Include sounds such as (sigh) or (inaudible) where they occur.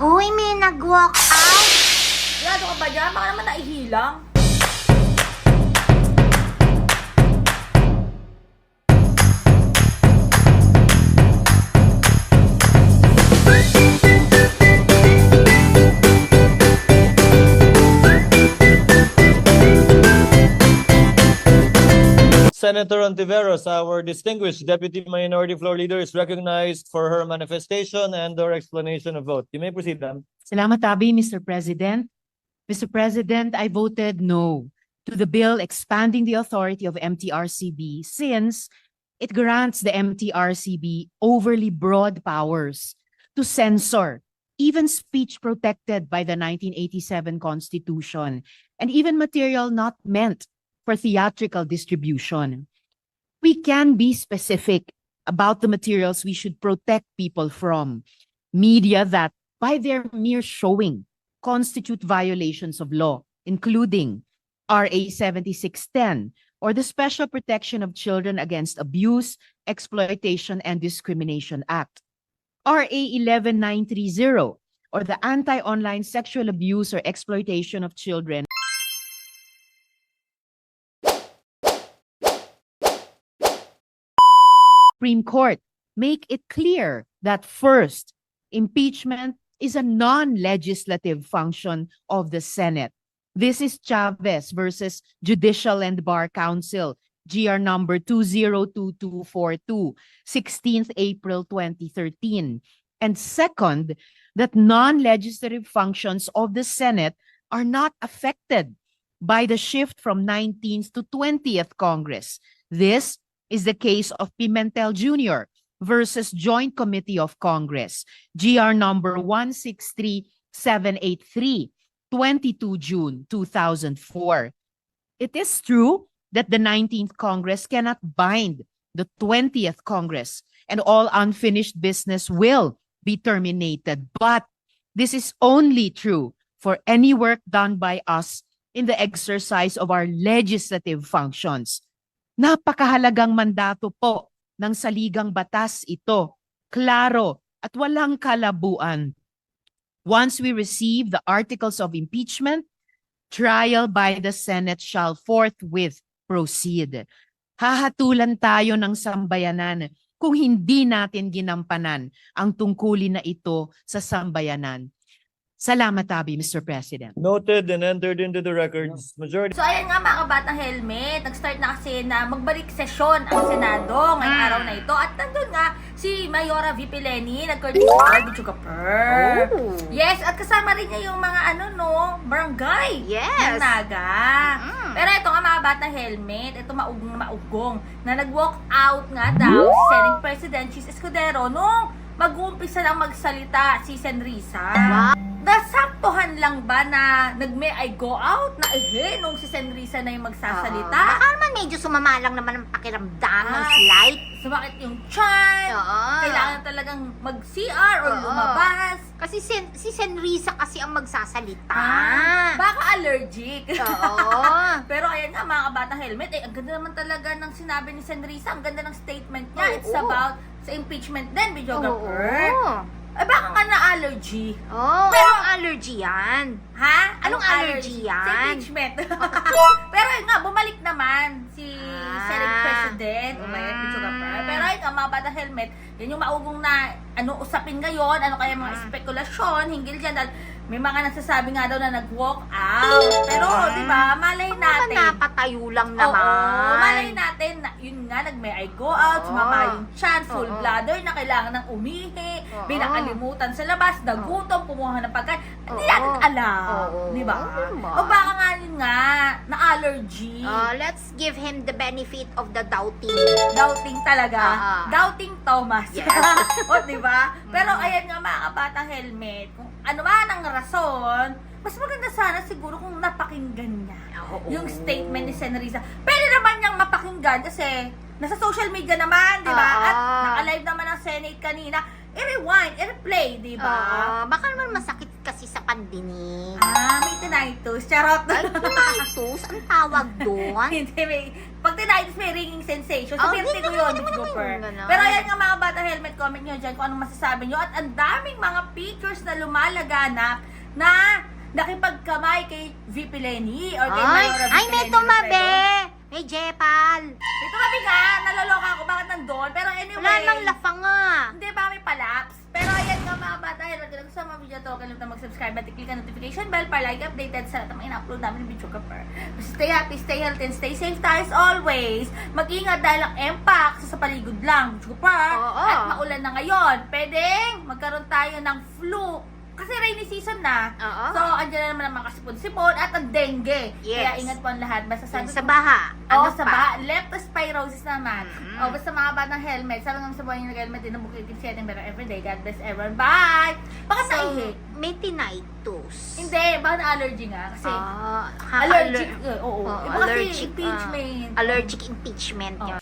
Hoy, may nag-walk out. Sigurado ka ba dyan? Baka naman naihilang. Senator Ontiveros, our distinguished Deputy Minority Floor Leader, is recognized for her manifestation and her explanation of vote. You may proceed, ma'am. Salamat, Abi, Mr. President. Mr. President, I voted no to the bill expanding the authority of MTRCB since it grants the MTRCB overly broad powers to censor even speech protected by the 1987 Constitution and even material not meant for theatrical distribution. We can be specific about the materials we should protect people from. Media that by their mere showing constitute violations of law, including RA 7610 or the Special Protection of Children Against Abuse, Exploitation, and Discrimination Act, RA 11930 or the Anti-Online Sexual Abuse or Exploitation of Children Supreme Court make it clear that first, impeachment is a non-legislative function of the Senate. This is Chavez versus Judicial and Bar Council, GR number 202242, 16th April 2013. And second, that non-legislative functions of the Senate are not affected by the shift from 19th to 20th Congress. This is the case of Pimentel Jr. versus Joint Committee of Congress, GR number 163783, 22 June 2004. It is true that the 19th Congress cannot bind the 20th Congress and all unfinished business will be terminated. But this is only true for any work done by us in the exercise of our legislative functions. Napakahalagang mandato po ng saligang batas ito. Klaro at walang kalabuan. Once we receive the articles of impeachment, trial by the Senate shall forthwith proceed. Hahatulan tayo ng sambayanan kung hindi natin ginampanan ang tungkulin na ito sa sambayanan. Salamat, Abi, Mr. President. Noted and entered into the records. Majority. So ayan nga mga kabatang helmet, nag-start na kasi na magbalik sesyon ang Senado ngayong araw na ito. At nandun nga si Mayora V. Pileni, nag-courtesy card, Bichuga Per. Oh. Yes, at kasama rin niya yung mga ano no, barangay ng Yes. Naga. Mm. Pero ito nga mga batang helmet, ito maugong maugong na nag-walk out nga daw si Senate President Chis Escudero nung mag-uumpisa lang magsalita si Senrisa. Nasaktuhan lang ba na nag-may I go out na eh nung si Senrisa na yung Oo. magsasalita? Baka naman medyo sumama lang naman ang pakiramdam ng Ah. slight. Sumakit yung chan, Oo. kailangan talagang mag-CR or Oo. lumabas. Kasi sen, si Senrisa kasi ang magsasalita. Ah, baka allergic. Oo. (laughs) Pero ayan nga mga kabatang helmet, eh, ang ganda naman talaga ng sinabi ni Senrisa, ang ganda ng statement niya. Oo. It's about sa impeachment din, videographer. Oo. Eh baka nga na-allergy. Oh, Pero- anong allergy yan? Ha? Anong allergy yan? Sa impeachment. (laughs) Pero yun nga, bumalik naman si Ah. Senate President, umayat Mm. ni. Pero yun nga, mga bata helmet, yun yung maugong na ano usapin ngayon, ano kaya mga Mm. spekulasyon hinggil dyan. Dahil may mga nagsasabi nga daw na nag-walk out. Pero, di ba, malay Baka natin. napatayo lang naman. Oo, malay natin na yun nga, nag-may I go out, sumama yung chan, full Oo. bladder na kailangan ng umihi, Oo. binakalimutan sa labas, nagutom, kumuha ng pagkain. Hindi Oo. natin alam, di ba? O baka nga yun nga, na-allergy. Uh, let's give him the benefit of the doubting. Doubting talaga. Ah. Doubting Thomas. Yes. (laughs) o, di ba? Pero Mm. ayan nga mga kabatang helmet, kung ano man ang rason, mas maganda sana siguro kung napakinggan niya Oo. yung statement ni Senrisa. Pwede naman niyang mapakinggan kasi nasa social media naman, di ba? Oo. At naka-live naman ang Senate kanina. I-rewind, i-replay, di ba? Oo, baka naman masakit kasi sa pandinig. Ah, may tinnitus. Charot. Ay, tinnitus? Ang tawag doon? (laughs) Hindi, may... Pag tinnitus may ringing sensation. Oh, So, oh, di ko naman, yun, di Miss naman, Cooper. ganon. Pero ayan nga mga bata helmet, comment nyo dyan kung anong masasabi nyo. At ang daming mga pictures na lumalaganap na nakipagkamay kay VP Lenny or kay Ay, Mayora VP ay, may Lenny tumabi. May Jepal. May tumabi nga, naloloka ako bakit nandun. Pero anyway, Wala nang lafang nga. hindi ba kung gusto mo video to, kalimutan mag-subscribe at i-click ang notification bell para like updated sa lahat ng mga ina-upload namin ng video kapar. Stay happy, stay healthy, and stay safe tayo as always. Mag-ingat dahil ang impact sa paligid lang, video kapar. Oo. At maulan na ngayon. Pwedeng magkaroon tayo ng flu. Kasi rainy season na. Oo. So, andyan na naman ang mga kasipon-sipon at ang dengue. Yes. Kaya ingat po ang lahat. Basta sabi Sa baha. Ano sa pa? ba? Leptospirosis naman. Mm. O, basta mga batang helmet. Sabi nga sa buhay yung nag-helmet din ang bukid setting better everyday. God bless everyone. Bye! Bakit So, naihi? may tinnitus. Hindi, baka na-allergy nga. Kasi, Ah, allergic. aller- eh, oo. Oo, Iba kasi allergic, impeachment. ah, allergic impeachment Oh. yun.